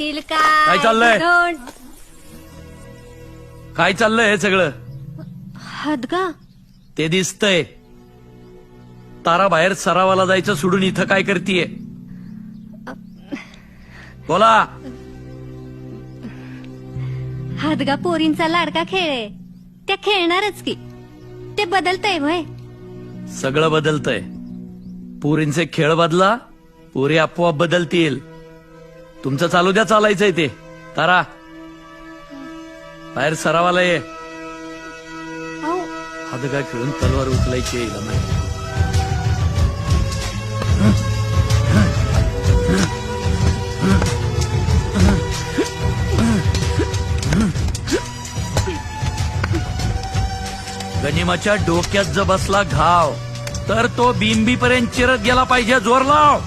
पाटील काय चाललंय? काय चाललंय हे सगळं? हदगा ते दिसतंय. तारा बाहेर सरावाला जायचं सोडून इथं काय करतीये? बोला. हदगा पोरींचा लाडका खेळ आहे? त्या खेळणारच की. ते बदलतय भय सगळं बदलतंय. पुरींचे खेळ बदला पुरी आपोआप बदलतील. तुमचं चालू द्या चालायचंय ते. तारा. बाहेर सरावाला ये. हादगा खेळून तलवार उचलायची येईल नाही गनिमाच्या डोक्यात जर बसला घाव तर तो बिंबी पर्यंत चिरत गेला पाहिजे जोर लाव